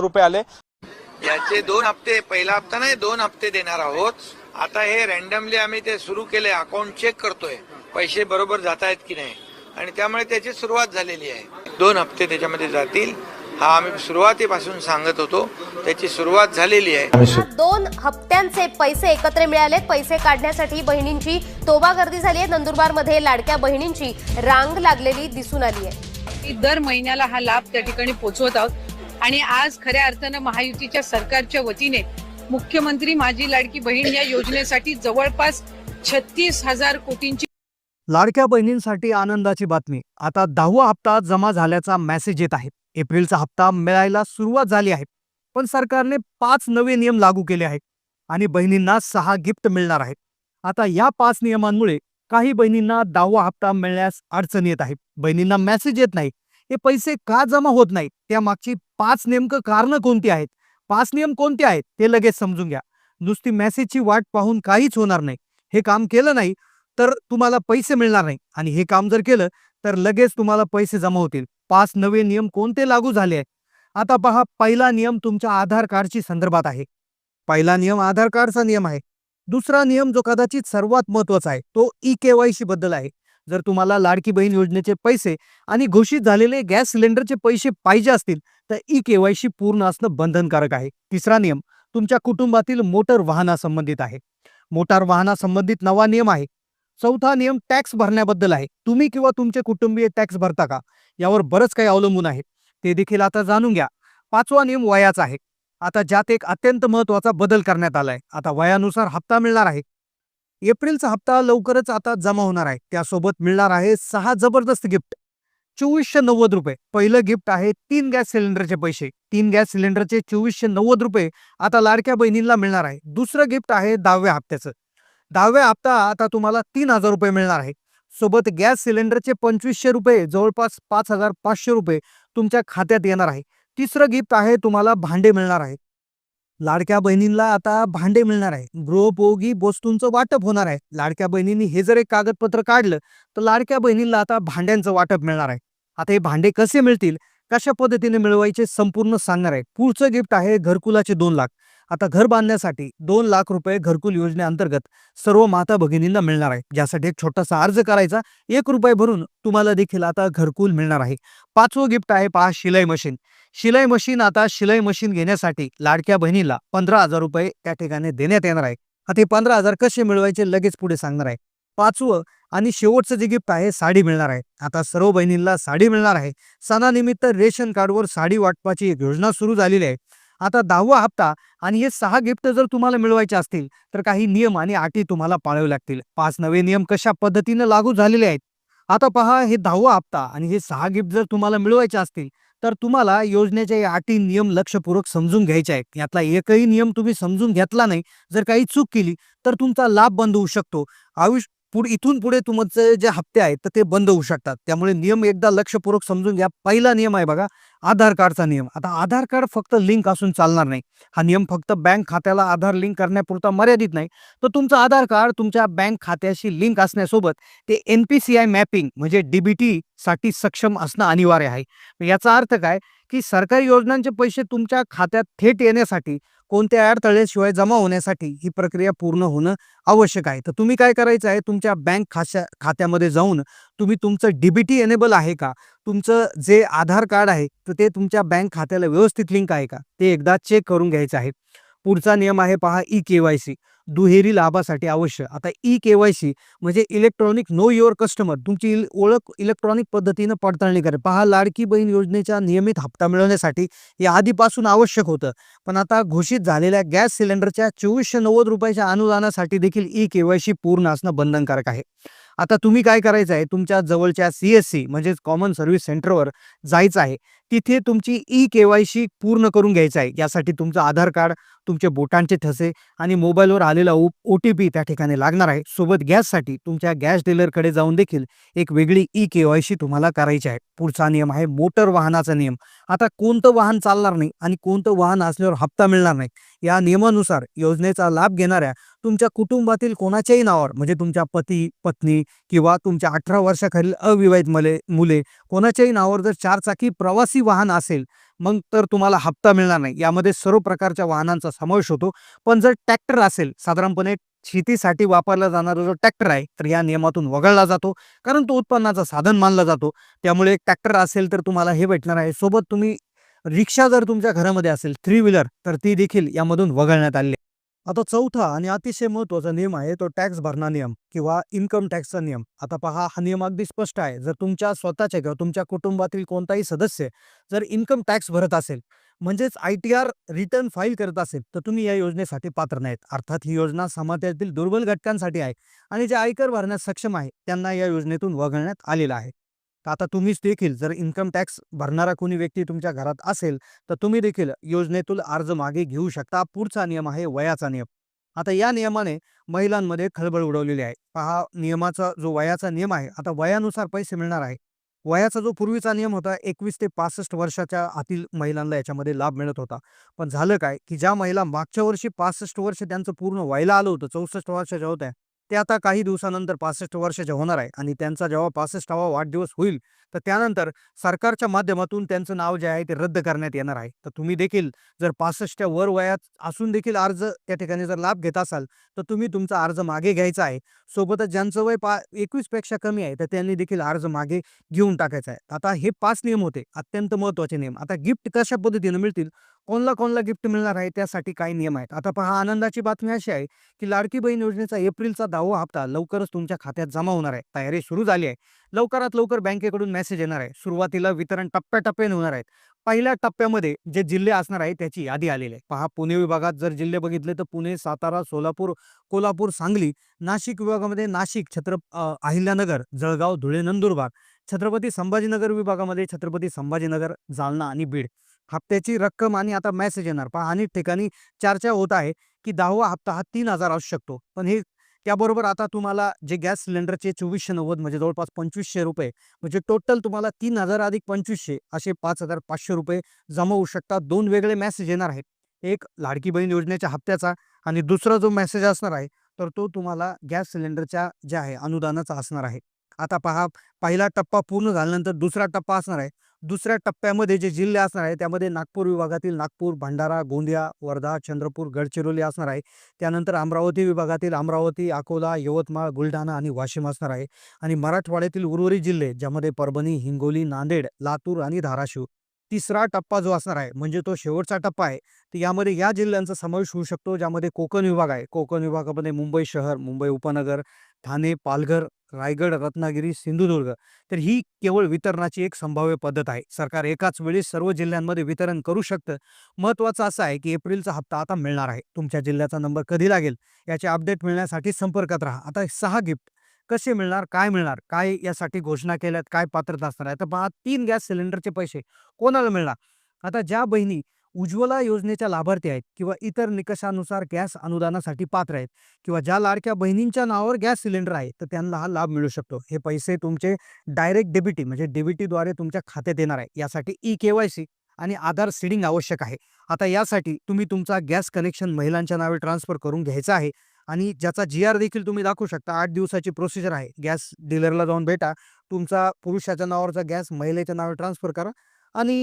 रुपये आले. याचे दोन हप्ते पहिला हप्ता नाही दोन हप्ते देणार आहोत. आता हे रॅन्डमली आम्ही ते सुरू केले अकाउंट चेक करतोय. पैसे बरोबर जात आहेत की नाही. आणि त्यामुळे त्याची सुरुवात झालेली आहे. दोन हप्ते त्याच्यामध्ये जातील. हा आम्ही सुरुवातीपासून सांगत होतो. त्याची सुरुवात झालेली आहे. दोन हप्त्यांचे पैसे एकत्र मिळाले पैसे काढण्यासाठी बहिणींची तोबा गर्दी झाली आहे. नंदुरबारमध्ये लाडक्या बहिणींची रांग लागलेली दिसून आली आहे. की दर महिन्याला हा लाभ त्या ठिकाणी पोहोचवत आहोत. आणि आज खऱ्या अर्थानं महायुतीच्या सरकारच्या वतीने मुख्यमंत्री माझी लाडकी बहीण या योजनेसाठी जवळपास छत्तीस हजार कोटींची लाडक्या बहिणींसाठी आनंदाची बातमी. आता दहावा हप्ता जमा झाल्याचा मेसेज येत आहे. एप्रिलचा हप्ता मिळायला सुरुवात झाली आहे. पण सरकारने पाच नवे नियम लागू केले आहेत आणि बहिणींना सहा गिफ्ट मिळणार आहेत. आता या पाच नियमांमुळे काही बहिणींना दहावा हप्ता मिळण्यास अडचण येत आहे. बहिणींना मेसेज येत नाही. हे पैसे का जमा होत नाहीत? त्यामागची पाच नेमकं कारणं कोणती आहेत? पाच नियम कोणते आहेत? ते लगेच समजून घ्या. नुसती मेसेजची वाट पाहून काहीच होणार नाही. हे काम केलं नाही तर तुम्हाला पैसे मिळणार नाही. आणि हे काम जर केलं तर लगेच तुम्हाला पैसे जमा होतील. पाच नवे नियम कोणते लागू झाले आहेत? आता पहा पहिला नियम तुमच्या आधार कार्डची संदर्भात आहे. पहिला नियम आधार कार्डचा नियम आहे. दुसरा नियम जो कदाचित सर्वात महत्त्वाचा आहे तो ई केवायसी बद्दल आहे. जर तुम्हाला लाडकी बहीण योजनेचे पैसे आणि घोषित झालेले गॅस सिलेंडरचे पैसे पाहिजे असतील तर ई केवायसी पूर्ण असणं बंधनकारक आहे. तिसरा नियम तुमच्या कुटुंबातील मोटर वाहनासंबंधित आहे. मोटार वाहनासंबंधित नवा नियम आहे. चौथा नियम टॅक्स भरण्याबद्दल आहे. तुम्ही किंवा तुमचे कुटुंबीय टॅक्स भरता का? यावर बरंच काही अवलंबून आहे. ते देखील आता जाणून घ्या. पाचवा नियम वयाचा आहे. आता ज्यात एक अत्यंत महत्त्वाचा बदल करण्यात आलाय. आता वयानुसार हप्ता मिळणार आहे. एप्रिलचा हप्ता लवकरच आता जमा होणार आहे. त्यासोबत मिळणार आहे सहा जबरदस्त गिफ्ट. चोवीसशे नव्वद रुपये. पहिलं गिफ्ट आहे तीन गॅस सिलेंडरचे पैसे. तीन गॅस सिलेंडरचे चोवीसशे नव्वद रुपये आता लाडक्या बहिणींना मिळणार आहे. दुसरं गिफ्ट आहे दहाव्या हप्त्याचं. दहाव्या हप्ता आता तुम्हाला तीन हजार रुपये मिळणार आहे. सोबत गॅस सिलेंडरचे पंचवीसशे रुपये जवळपास पाच हजार पाचशे रुपये तुमच्या खात्यात येणार आहे. तिसरं गिफ्ट आहे तुम्हाला भांडे मिळणार आहे. लाडक्या बहिणींना आता भांडे मिळणार आहे. गृहपोगी वस्तूंचं वाटप होणार आहे. लाडक्या बहिणींनी हे जर एक कागदपत्र काढलं तर लाडक्या बहिणींना आता भांड्यांचं वाटप मिळणार आहे. आता हे भांडे कसे मिळतील? कशा पद्धतीने मिळवायचे संपूर्ण सांगणार आहे. पुढचं गिफ्ट आहे घरकुलाचे दोन लाख. आता घर बांधण्यासाठी दोन लाख रुपये घरकुल योजनेअंतर्गत सर्व माता भगिनींना मिळणार आहे. ज्यासाठी एक छोटासा अर्ज करायचा. एक रुपये भरून तुम्हाला देखील आता घरकुल मिळणार आहे. पाचवं गिफ्ट आहे पहा शिलाई मशीन. शिलाई मशीन आता शिलाई मशीन घेण्यासाठी लाडक्या बहिणीला पंधरा हजार रुपये त्या ठिकाणी देण्यात येणार आहे. आता हे पंधरा हजार कसे मिळवायचे लगेच पुढे सांगणार आहे. पाचवं आणि शेवटचं जे गिफ्ट आहे साडी मिळणार आहे. आता सर्व बहिणींना साडी मिळणार आहे. सणानिमित्त रेशन कार्डवर साडी वाटपाची एक योजना सुरू झालेली आहे. आता दहावा हप्ता आणि हे सहा गिफ्ट जर तुम्हाला मिळवायचे असतील तर काही नियम आणि अटी तुम्हाला पाळावे लागतील. पाच नवे नियम कशा पद्धतीने लागू झालेले आहेत? आता पहा हे दहावा हप्ता आणि हे सहा गिफ्ट जर तुम्हाला मिळवायचे असतील तर तुम्हाला योजनेच्या या अटी नियम लक्षपूर्वक समजून घ्यायचे आहेत. यातला एकही नियम तुम्ही समजून घेतला नाही जर काही चूक केली तर तुमचा लाभ बंद होऊ शकतो. आयुष्य पुढे इथून पुढे तुमचे जे हप्ते आहेत तर ते बंद होऊ शकतात. त्यामुळे नियम एकदा लक्षपूर्वक समजून घ्या. पहिला नियम आहे बघा आधार कार्डचा नियम. आता आधार कार्ड फक्त लिंक असून चालणार नाही. हा नियम फक्त बँक खात्याला आधार लिंक करण्यापुरता मर्यादित नाही. तर तुमचं आधार कार्ड तुमच्या बँक खात्याशी लिंक असण्यासोबत ते N P C I mapping म्हणजे डीबीटी साठी सक्षम असणं अनिवार्य आहे. याचा अर्थ काय? की सरकारी योजनांचे पैसे तुमच्या खात्यात थेट येण्यासाठी कोणत्या अडथळ्याशिवाय जमा होण्यासाठी ही प्रक्रिया पूर्ण होणं आवश्यक आहे. तर तुम्ही काय करायचं आहे तुमच्या बँक खात्या खात्यामध्ये जाऊन तुम्ही तुमचं डीबीटी एनेबल आहे का? तुमचं जे आधार कार्ड आहे तर ते तुमच्या बँक खात्याला व्यवस्थित लिंक आहे का? ते एकदा चेक करून घ्यायचं आहे. पुढचा नियम आहे पहा ई के वाय सी. दुहेरी लाभासाठी आवश्यक. आता ई के वाय सी म्हणजे इलेक्ट्रॉनिक नो युअर कस्टमर. तुमची ओळख इलेक्ट्रॉनिक पद्धतीनं पडताळणी करेल पहा लाडकी बहीण योजनेच्या नियमित हप्ता मिळवण्यासाठी हे आधीपासून आवश्यक होतं. पण आता घोषित झालेल्या गॅस सिलेंडरच्या चोवीसशे नव्वद रुपयाच्या अनुदानासाठी देखील ई के वाय सी पूर्ण असणं बंधनकारक आहे. आता तुम्ही काय करायचं आहे? तुमच्या जवळच्या सी एस सी म्हणजेच कॉमन सर्व्हिस सेंटरवर जायचं आहे. तिथे तुमची ई के वाय सी पूर्ण करून घ्यायचं आहे. यासाठी तुमचं आधार कार्ड तुमचे बोटांचे ठसे आणि मोबाईलवर आलेला ओ टी पी त्या ठिकाणी लागणार आहे. सोबत गॅससाठी तुमच्या गॅस डीलरकडे जाऊन देखील एक वेगळी ई के वाय सी तुम्हाला करायची आहे. पुढचा नियम आहे मोटर वाहनाचा नियम. आता कोणतं वाहन चालणार नाही आणि कोणतं वाहन असल्यावर हप्ता मिळणार नाही. या नियमानुसार योजनेचा लाभ घेणाऱ्या तुमच्या कुटुंबातील कोणाच्याही नावावर म्हणजे तुमच्या पती पत्नी किंवा तुमच्या अठरा वर्षाखालील अविवाहित मले मुले कोणाच्याही नावावर जर चारचाकी प्रवासी वाहन असेल मग तर तुम्हाला हप्ता मिळणार नाही. यामध्ये सर्व प्रकारच्या वाहनांचा समावेश होतो. पण जर ट्रॅक्टर असेल साधारणपणे शेतीसाठी वापरला जाणारा जो ट्रॅक्टर आहे तर या नियमातून वगळला जातो. कारण तो उत्पन्नाचं साधन मानला जातो. त्यामुळे एक ट्रॅक्टर असेल तर तुम्हाला हे भेटणार आहे. सोबत तुम्ही रिक्षा जर तुमच्या घरामध्ये असेल थ्री व्हीलर तर ती देखील यामधून वगळण्यात आली आहे. आता चौथा आणि अतिशय महत्त्वाचा नियम आहे तो टॅक्स भरणा नियम किंवा इन्कम टॅक्सचा नियम. आता पहा हा नियम अगदी स्पष्ट आहे. जर तुमच्या स्वतःच्या किंवा तुमच्या कुटुंबातील कोणताही सदस्य जर इन्कम टॅक्स भरत असेल म्हणजेच I T R return file करत असेल तर तुम्ही या योजनेसाठी पात्र नाहीत. अर्थात ही योजना समाजातील दुर्बल घटकांसाठी आहे आणि जे आयकर भरण्यास सक्षम आहे त्यांना या योजनेतून वगळण्यात आलेलं आहे. तर आता तुम्हीच देखील जर इन्कम टॅक्स भरणारा कोणी व्यक्ती तुमच्या घरात असेल तर तुम्ही देखील योजनेतून अर्ज मागे घेऊ शकता. पुढचा नियम आहे वयाचा नियम. आता या नियमाने महिलांमध्ये खळबळ उडवलेली आहे. पहा नियमाचा जो वयाचा नियम आहे आता वयानुसार पैसे मिळणार आहे. वयाचा जो पूर्वीचा नियम होता एकवीस ते पासष्ट वर्षाच्या आतील महिलांना याच्यामध्ये लाभ मिळत होता. पण झालं काय की ज्या महिला मागच्या वर्षी पासष्ट वर्ष त्यांचं पूर्ण व्हायला आलं होतं चौसष्ट वर्षाच्या होत्या ते आता काही दिवसानंतर पासष्ट वर्षाच्या होणार आहे आणि त्यांचा जेव्हा पासष्टावा वाढदिवस होईल तर त्यानंतर सरकारच्या माध्यमातून त्यांचं नाव जे आहे ते रद्द करण्यात येणार आहे. तर तुम्ही देखील जर पासष्टच्या वर वयात असून देखील अर्ज त्या ठिकाणी जर लाभ घेत असाल तर तुम्ही तुमचा अर्ज मागे घ्यायचा आहे. सोबतच ज्यांचं वय पा एकवीसपेक्षा कमी आहे तर त्यांनी देखील अर्ज मागे घेऊन टाकायचा आहे. आता हे पाच नियम होते अत्यंत महत्त्वाचे नियम. आता गिफ्ट कशा पद्धतीनं मिळतील? कोणला कोणला गिफ्ट मिळणार आहे त्यासाठी काही नियम आहेत? आता पहा आनंदाची बातमी अशी आहे की लाडकी बहीण योजनेचा एप्रिलचा दहावा हप्ता लवकरच तुमच्या खात्यात जमा होणार आहे. तयारी सुरू झाली आहे. लवकरात लवकर बँकेकडून मेसेज येणार आहे. सुरुवातीला वितरण टप्प्याटप्प्याने होणार आहेत. पहिल्या टप्प्यामध्ये जे जिल्हे असणार आहे त्याची यादी आलेली आहे. पहा पुणे विभागात जर जिल्हे बघितले तर पुणे सातारा सोलापूर कोल्हापूर सांगली नाशिक विभागामध्ये नाशिक छत्र अहिल्यानगर जळगाव धुळे नंदुरबार छत्रपती संभाजीनगर विभागामध्ये छत्रपती संभाजीनगर जालना आणि बीड. हप्त्याची रक्कम आणि आता मेसेज येणार. पहा अनेक ठिकाणी चर्चा होत आहे की दहावा हप्ता हा तीन हजार असू शकतो. पण हे त्याबरोबर आता तुम्हाला जे गॅस सिलेंडरचे चोवीसशे नव्वद म्हणजे जवळपास पंचवीसशे रुपये म्हणजे टोटल तुम्हाला तीन हजार अधिक पंचवीसशे असे पाच हजार पाचशे रुपये जमा होऊ शकतात. दोन वेगळे मेसेज येणार आहेत. एक लाडकी बहीण योजनेच्या हप्त्याचा आणि दुसरा जो मेसेज असणार आहे तर तो तुम्हाला गॅस सिलेंडरच्या जे आहे अनुदानाचा असणार आहे. आता पहा पहिला टप्पा पूर्ण झाल्यानंतर दुसरा टप्पा असणार आहे. दुसऱ्या टप्प्यामध्ये जे जिल्हे असणार आहे त्यामध्ये नागपूर विभागातील नागपूर भंडारा गोंदिया वर्धा चंद्रपूर गडचिरोली असणार आहे. त्यानंतर अमरावती विभागातील अमरावती अकोला यवतमाळ बुलढाणा आणि वाशिम असणार आहे. आणि मराठवाड्यातील उर्वरित जिल्हे ज्यामध्ये परभणी हिंगोली नांदेड लातूर आणि धाराशिव. तिसरा टप्पा जो असणार आहे म्हणजे तो शेवटचा टप्पा आहे तर यामध्ये या जिल्ह्यांचा समावेश होऊ शकतो ज्यामध्ये कोकण विभाग आहे. कोकण विभागामध्ये मुंबई शहर मुंबई उपनगर ठाणे पालघर रायगड रत्नागिरी सिंधुदुर्ग. तर ही केवळ वितरणाची एक संभाव्य पद्धत आहे. सरकार एकाच वेळी सर्व जिल्ह्यांमध्ये वितरण करू शकतं. महत्त्वाचं असं आहे की एप्रिलचा हप्ता आता मिळणार आहे. तुमच्या जिल्ह्याचा नंबर कधी लागेल? याचे अपडेट मिळण्यासाठी संपर्कात राहा. आता सहा गिफ्ट. कसे मिळणार? काय मिळणार? काय यासाठी घोषणा केल्यात? काय पात्रता असणार आहे? तर पहा तीन गॅस सिलेंडरचे पैसे कोणाला मिळणार? आता ज्या बहिणी उज्ज्वला योजनेच्या लाभार्थी आहेत किंवा इतर निकषानुसार गॅस अनुदानासाठी पात्र आहेत किंवा ज्या लाडक्या बहिणींच्या नावावर गॅस सिलेंडर आहे तर त्यांना हा लाभ मिळू शकतो. हे पैसे तुमचे डायरेक्ट डेबिटी म्हणजे डेबिटीद्वारे तुमच्या खात्यात येणार आहे. यासाठी ई के वाय सी आणि आधार सीडिंग आवश्यक आहे. आता यासाठी तुम्ही तुमचा गॅस कनेक्शन महिलांच्या नावे ट्रान्सफर करून घ्यायचा आहे आणि ज्याचा जी आर देखील तुम्ही दाखवू शकता. आठ दिवसाची प्रोसिजर आहे. गॅस डीलरला जाऊन भेटा. तुमचा पुरुषाच्या नावावरचा गॅस महिलेच्या नावे ट्रान्सफर करा. आणि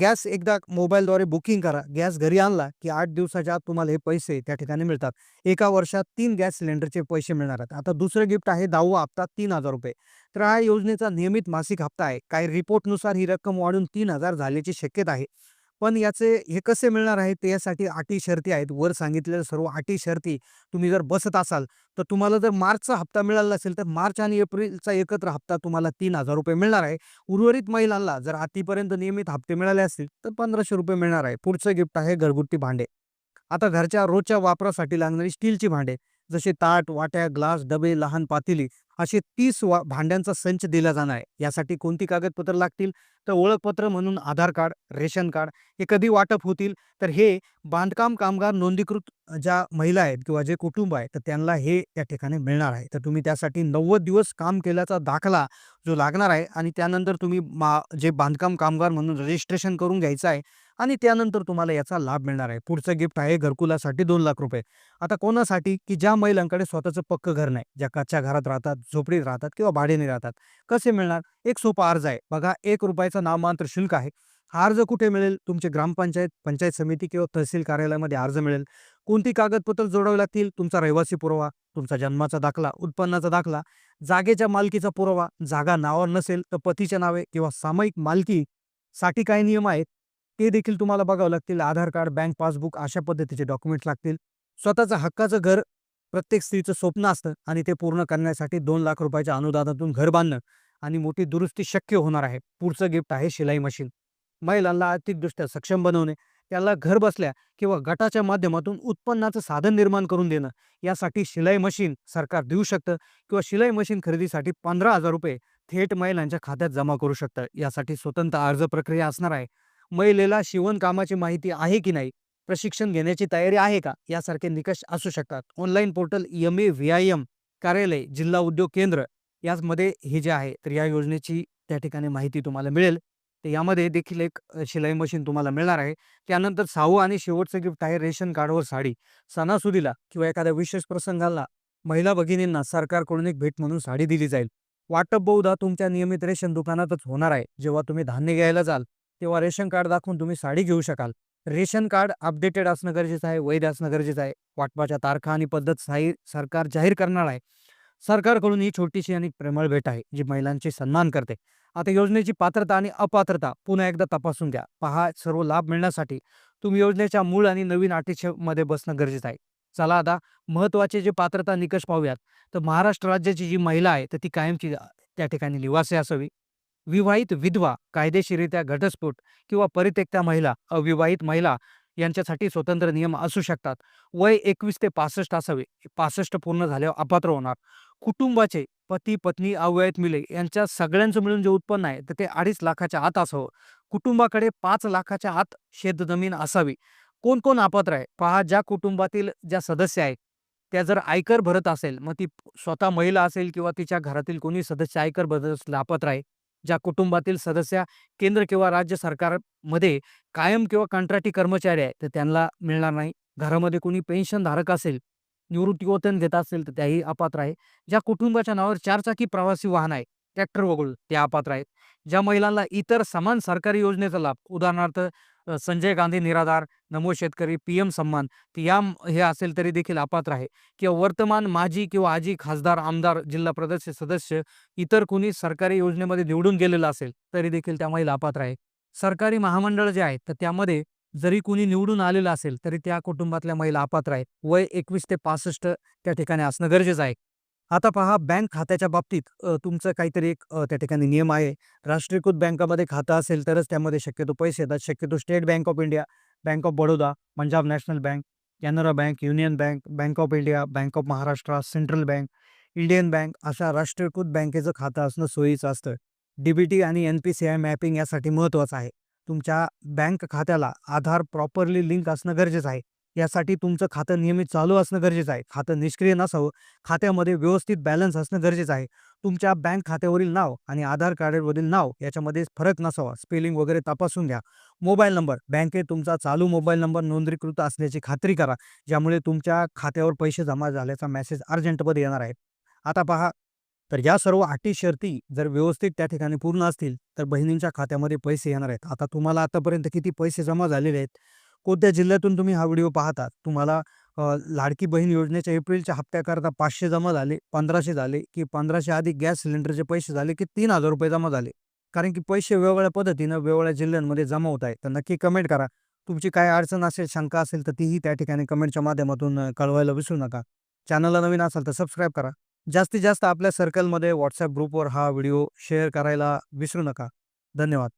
गॅस एकदा मोबाईलद्वारे बुकिंग करा. गॅस घरी आणला की आठ दिवसाच्या आत तुम्हाला हे पैसे त्या ठिकाणी मिळतात. एका वर्षात तीन गॅस सिलेंडरचे पैसे मिळणार आहेत. आता दुसरं गिफ्ट आहे दहावा हप्ता तीन हजार रुपये. तर हा योजनेचा नियमित मासिक हप्ता आहे. काही रिपोर्टनुसार ही रक्कम वाढून तीन हजार झाल्याची शक्यता आहे. पण याचे हे कसे मिळणार आहे ते यासाठी अटी शर्ती आहेत. वर सांगितलेल्या सर्व अटी शर्ती तुम्ही जर बसत असाल तर तुम्हाला जर मार्चचा हप्ता मिळाला असेल तर मार्च आणि एप्रिलचा एकत्र हप्ता तुम्हाला तीन हजार रुपये मिळणार आहे. उर्वरित महिलांना जर आतीपर्यंत नियमित हप्ते मिळाले असतील तर पंधराशे रुपये मिळणार आहे. पुढचं गिफ्ट आहे घरगुती भांडे. आता घरच्या रोजच्या वापरासाठी लागणारी स्टीलची भांडे जसे ताट वाट्या ग्लास डबे लहान पातेली असे तीस वा भांड्यांचा संच दिला जाणार आहे. यासाठी कोणती कागदपत्र लागतील? तर ओळखपत्र म्हणून आधार कार्ड रेशन कार्ड हे कधी वाटप होतील? तर हे बांधकाम कामगार नोंदीकृत ज्या महिला आहेत किंवा जे कुटुंब आहे तर त्यांना हे त्या ठिकाणी मिळणार आहे. तर तुम्ही त्यासाठी नव्वद दिवस काम केल्याचा दाखला जो लागणार आहे आणि त्यानंतर तुम्ही मा जे बांधकाम कामगार म्हणून रजिस्ट्रेशन करून घ्यायचं आहे आणि त्यानंतर तुम्हाला याचा लाभ मिळणार आहे. पुढचं गिफ्ट आहे घरकुलासाठी दोन लाख रुपये. आता कोणासाठी? की ज्या महिलांकडे स्वतःचं पक्क घर नाही. ज्या कच्च्या घरात राहतात झोपडीत राहतात किंवा भाडेने राहतात. कसे मिळणार? एक सोपा अर्ज आहे. बघा एक रुपयाचं नाममात्र शुल्क आहे. हा अर्ज कुठे मिळेल? तुमचे ग्रामपंचायत पंचायत समिती किंवा तहसील कार्यालयामध्ये अर्ज मिळेल. कोणती कागदपत्र जोडावी लागतील? तुमचा रहिवासी पुरावा तुमचा जन्माचा दाखला उत्पन्नाचा दाखला जागेच्या मालकीचा पुरावा जागा नावावर नसेल तर पतीच्या नावे किंवा सामायिक मालकी साठी काय नियम आहेत. ते देखील तुम्हाला बघावं लागतील. आधार कार्ड बँक पासबुक अशा पद्धतीचे डॉक्युमेंट्स लागतील. स्वतःचं हक्काचं घर प्रत्येक स्त्रीचं स्वप्न असतं आणि ते पूर्ण करण्यासाठी दोन लाख रुपयाच्या अनुदानातून घर बांधणं आणि मोठी दुरुस्ती शक्य होणार आहे. पुढचं गिफ्ट आहे शिलाई मशीन. महिलांना आर्थिकदृष्ट्या सक्षम बनवणे त्याला घर बसल्या किंवा गटाच्या माध्यमातून उत्पन्नाचं साधन निर्माण करून देणं यासाठी शिलाई मशीन सरकार देऊ शकतं किंवा शिलाई मशीन खरेदीसाठी पंधरा हजार रुपये थेट महिलांच्या खात्यात जमा करू शकतं. यासाठी स्वतंत्र अर्ज प्रक्रिया असणार आहे. महिलेला शिवणकामाची माहिती आहे की नाही? प्रशिक्षण घेण्याची तयारी आहे का? यासारखे निकष असू शकतात. Online portal M A V I M कार्यालय जिल्हा उद्योग केंद्र यामध्ये हे जे आहे तर या योजनेची त्या ठिकाणी माहिती तुम्हाला मिळेल. तर यामध्ये देखील एक शिलाई मशीन तुम्हाला मिळणार आहे. त्यानंतर सहावं आणि शेवटचं गिफ्ट आहे रेशन कार्डवर साडी. सणासुदीला किंवा एखाद्या विशेष प्रसंगाला महिला भगिनींना सरकारकडून एक भेट म्हणून साडी दिली जाईल. वाटप बहुधा तुमच्या नियमित रेशन दुकानातच होणार आहे. जेव्हा तुम्ही धान्य घ्यायला जाल तेव्हा रेशन कार्ड दाखवून तुम्ही साडी घेऊ शकाल. रेशन कार्ड अपडेटेड असणं गरजेचं आहे वैध असणं गरजेचं आहे. वाटपाच्या तारखा आणि पद्धत साई सरकार जाहीर करणार आहे. सरकारकडून ही छोटीशी आणि प्रेमळ भेट आहे जी महिलांची सन्मान करते. आता योजनेची पात्रता आणि अपात्रता पुन्हा एकदा तपासून घ्या. पहा सर्व लाभ मिळण्यासाठी तुम्ही योजनेच्या मूळ आणि नवीन अटीमध्ये बसणं गरजेचं आहे. चला आता महत्त्वाचे जे पात्रता निकष पाहूयात. तर महाराष्ट्र राज्याची जी महिला आहे तर ती कायमची त्या ठिकाणी निवासी असावी. विवाहित विधवा कायदेशीरित्या घटस्फोट किंवा परित्यक्त्या महिला अविवाहित महिला यांच्यासाठी स्वतंत्र नियम असू शकतात. वय एकवीस ते पासष्ट असावे. पासष्ट पूर्ण झाल्यावर अपात्र होणार. कुटुंबाचे पती पत्नी अवयत मिले यांच्या सगळ्यांचं मिळून जे उत्पन्न आहे तर ते अडीच लाखाच्या आत असावं. कुटुंबाकडे पाच लाखाच्या आत शेतजमीन असावी. कोण कोण अपात्र आहे? पहा ज्या कुटुंबातील ज्या सदस्य आहेत त्या जर आयकर भरत असेल मग ती स्वतः महिला असेल किंवा तिच्या घरातील कोणी सदस्य आयकर भरत असेल अपात्र आहे ज्या कुटुंबातील सदस्य केंद्र किंवा राज्य सरकारमध्ये कायम किंवा कंत्राटी कर्मचारी आहे तर त्यांना मिळणार नाही. घरामध्ये कोणी पेन्शन धारक असेल निवृत्तीवेतन घेत असेल तर त्याही अपात्र आहे. ज्या कुटुंबाच्या नावावर चारचाकी प्रवासी वाहन आहे ट्रॅक्टर वगळून ते अपात्र आहेत. ज्या महिलांना इतर समान सरकारी योजनेचा लाभ उदाहरणार्थ संजय गांधी निराधार नमो शेतकरी पी एम सन्मान या हे असेल तरी देखील अपात्र आहे. किंवा वर्तमान माजी किंवा आजी खासदार आमदार जिल्हा प्रदेश सदस्य इतर कुणी सरकारी योजनेमध्ये निवडून गेलेलं असेल तरी देखील त्या महिला अपात्र आहे. सरकारी महामंडळ जे आहेत तर त्यामध्ये जरी कुणी निवडून आलेलं असेल तरी त्या कुटुंबातल्या महिला अपात्र आहेत. वय एकवीस ते पासष्ट त्या ठिकाणी असणं गरजेचं आहे. आता पहा बँक खात्याच्या बाबतीत तुमचं काहीतरी एक त्या ठिकाणी नियम आहे. राष्ट्रीयकृत बँकामध्ये खातं असेल तरच त्यामध्ये शक्यतो पैसे येतात. शक्यतो state bank of India bank of Baroda Punjab national bank Canara bank union bank bank of India bank of Maharashtra central bank Indian bank अशा राष्ट्रीयकृत बँकेचं खातं असणं सोयीचं असतं. डीबीटी आणि N P C I mapping यासाठी महत्त्वाचं आहे. तुमच्या बँक खात्याला आधार प्रॉपरली लिंक असणं गरजेचं आहे. यासाठी तुमचं खातं नियमित चालू असणं गरजेचं आहे. खातं निष्क्रिय नसावं. खात्यामध्ये व्यवस्थित बॅलन्स असणं गरजेचं आहे. तुमच्या बँक खात्यावरील नाव आणि आधार कार्डवरील नाव याच्यामध्ये फरक नसावा. स्पेलिंग वगैरे तपासून घ्या. Mobile number. बँकेत तुमचा चालू मोबाईल नंबर नोंदणीकृत असल्याची खात्री करा ज्यामुळे तुमच्या खात्यावर पैसे जमा झाल्याचा मेसेज अर्जंटमध्ये येणार आहे. आता पहा तर या सर्व अटी शर्ती जर व्यवस्थित त्या ठिकाणी पूर्ण असतील तर बहिणींच्या खात्यामध्ये पैसे येणार आहेत. आता तुम्हाला आतापर्यंत किती पैसे जमा झालेले आहेत? कोणत्या जिल्ह्यातून तुम्ही हा व्हिडिओ पाहता तुम्हाला लाडकी बहीण योजनेच्या एप्रिलच्या हप्त्याकरता पाचशे जमा झाले पंधराशे झाले की पंधराशे आधी गॅस सिलेंडरचे पैसे झाले की तीन हजार रुपये जमा झाले? कारण की पैसे वेगवेगळ्या पद्धतीनं वेगवेगळ्या जिल्ह्यांमध्ये जमा होत आहे तर नक्की कमेंट करा. तुमची काय अडचण असेल शंका असेल तर तीही त्या ठिकाणी कमेंटच्या माध्यमातून कळवायला विसरू नका. चॅनलला नवीन असाल तर सबस्क्राईब करा. जास्तीत जास्त आपल्या सर्कलमध्ये व्हॉट्सअप ग्रुपवर हा व्हिडिओ शेअर करायला विसरू नका. धन्यवाद.